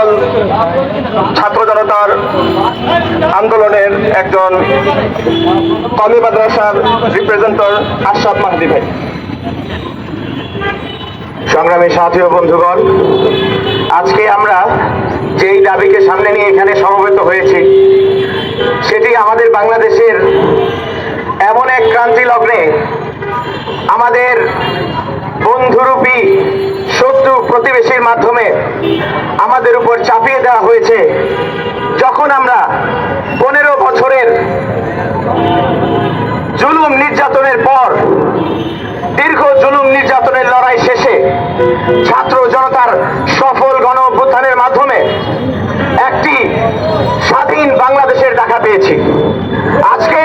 সকল ছাত্র জনতার আন্দোলনের একজন কমি মাদ্রাসার রিপ্রেজেন্টর আশরাফ মাহদি ভাই। সংগ্রামী সাথী বন্ধুগণ, আজকে আমরা যেই দাবিকে সামনে নিয়ে এখানে সমবেত হয়েছি, সেটি আমাদের বাংলাদেশের এমন এক ক্রান্তি লগ্নে আমাদের বন্ধুরূপী শত্রু প্রতিবেশীর মাধ্যমে আমাদের উপর চাপিয়ে দেওয়া হয়েছে। যখন আমরা পনেরো বছরের জুলুম নির্যাতনের পর, দীর্ঘ জুলুম নির্যাতনের লড়াই শেষে ছাত্র জনতার সফল গণ অভ্যুত্থানের মাধ্যমে একটি স্বাধীন বাংলাদেশের দেখা পেয়েছি। আজকে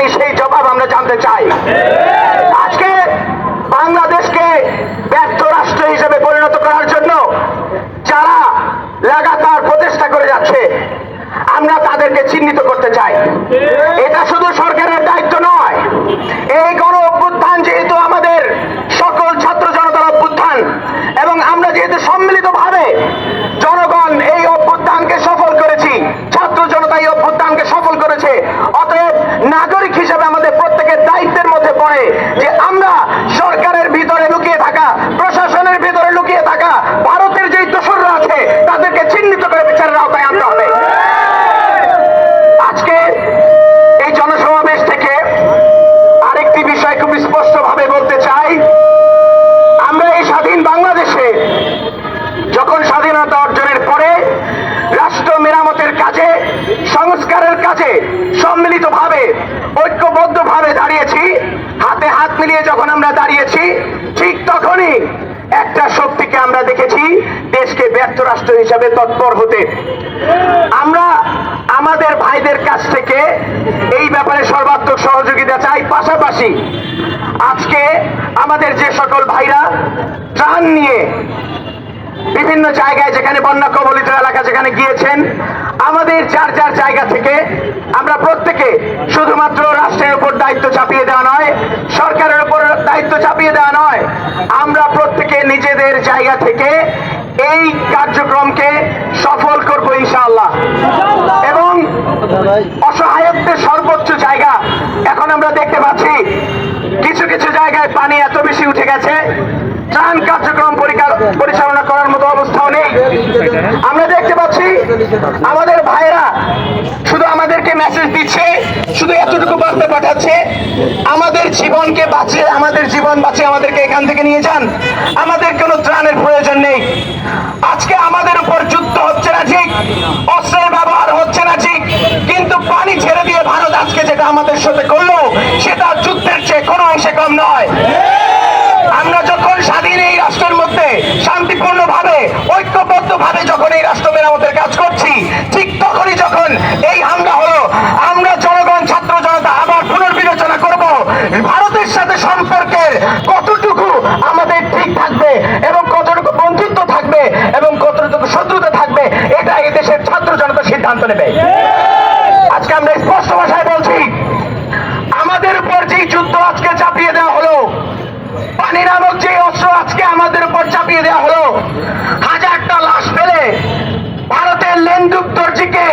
করতে সেই জবাব আমরা জানতে চাই। আজকে বাংলাদেশকে ব্যর্থ রাষ্ট্র হিসেবে পরিণত করার জন্য যারা লাগাতার প্রচেষ্টা করে যাচ্ছে, আমরা তাদেরকে চিহ্নিত করতে চাই। এটা শুধু সরকারের দায়িত্ব নয়, এই গণ অভ্যুত্থান যেহেতু আমাদের সকল ছাত্র জনতার অভ্যুত্থান, এবং আমরা যেহেতু সম্মিলিতভাবে জনগণ এই অভ্যুত্থানকে সফল করেছি, ছাত্র জনতা এই অভ্যুত্থানকে সফল করেছে অতএব নাগরিক হিসেবে আমাদের প্রত্যেকের দায়িত্বের মধ্যে পড়ে যে আমরা সরকারের ভিতরে লুকিয়ে থাকা প্রশাসনের ভিতরে লুকিয়ে থাকা ভারতের যেই দোসররা আছে তাদেরকে চিহ্নিত করে বিচারের আওতায় আনতে হবে আজকে এই জনসমাবেশ থেকে আরেকটি বিষয় খুব স্পষ্টভাবে বলতে চাই আমরা এই স্বাধীন বাংলাদেশে যখন স্বাধীনতা অর্জনের পরে রাষ্ট্র মেরামতের কাজে সংস্কারের কাজে সম্মিলিতভাবে, ঐক্যবদ্ধভাবে দাঁড়িয়েছি। হাতে হাত মিলিয়ে যখন আমরা দাঁড়িয়েছি, ঠিক তখনই একটা শক্তিকে আমরা দেখেছি, দেশকে ব্যর্থ রাষ্ট্র হিসাবে তৎপর হতে। আমরা আমাদের ভাইদের কাছ থেকে এই ব্যাপারে সর্বাত্মক সহযোগিতা চাই। পাশাপাশি আজকে আমাদের যে সকল ভাইরা ত্রাণ নিয়ে বিভিন্ন জায়গায় যেখানে বন্যা কবলিত এলাকা যেখানে গিয়েছেন, আমাদের যার যার জায়গা থেকে আমরা প্রত্যেকে শুধুমাত্র রাষ্ট্রের উপর দায়িত্ব চাপিয়ে দেওয়া নয়, সরকারের উপর দায়িত্ব চাপিয়ে দেওয়া নয়, আমরা প্রত্যেকে নিজেদের জায়গা থেকে এই কার্যক্রমকে সফল করব ইনশাআল্লাহ। এবং অসহায়ত্বের সর্বোচ্চ জায়গা, এখন আমরা দেখতে পাচ্ছি, কিছু কিছু জায়গায় পানি এত বেশি উঠে গেছে ত্রাণ কার্যক্রম পরিচালনা করার মতো অবস্থাও নেই। আমরা দেখতে পাচ্ছি আমাদের ভাইরা শুধু আমাদেরকে মেসেজ দিচ্ছে, শুধু এতটুকু বার্তা পাঠাচ্ছে, আমাদের জীবনকে বাঁচিয়ে, আমাদের জীবন বাঁচিয়ে আমাদেরকে এখান থেকে নিয়ে যান। আমাদের কোনো ত্রাণের প্রয়োজন নেই। আজকে আমাদের উপর যুদ্ধ হচ্ছে না ঠিক, অস্ত্রের ব্যবহার হচ্ছে না ঠিক, কিন্তু পানি ছেড়ে দিয়ে ভারত আজকে যেটা আমাদের সাথে করল, সেটা যুদ্ধের চেয়ে কোনো অংশে কম নয়। আমরা যখন স্বাধীন এই রাষ্ট্রের মধ্যে শান্তিপূর্ণ ভাবে ঐক্যবদ্ধ ভাবে যখন এই রাষ্ট্র মেরামতের কাজ করছি, ঠিক তখনই যখন এই হামলা হলো, আমরা জনগণ, ছাত্র জনতা আবার পুনর্বিবেচনা করব। ভারতের সাথে সম্পর্কের কতটুকু আমাদের ঠিক থাকবে এবং কতটুকু বন্ধুত্ব থাকবে এবং কতটুকু শত্রুতা থাকবে এটা এই দেশের ছাত্র জনতা সিদ্ধান্ত নেবে। আজকে আমরা স্পষ্ট ভাষায় বলছি, আমাদের উপর যেই যুদ্ধ আজকে চাপিয়ে দেওয়া হলো পানি নামক যে অস্ত্র আজকে আমাদের উপর চাপিয়ে দেওয়া হলো, হাজারটা লাশ ফেলে ভারতের লেনদুপ দর্জিকে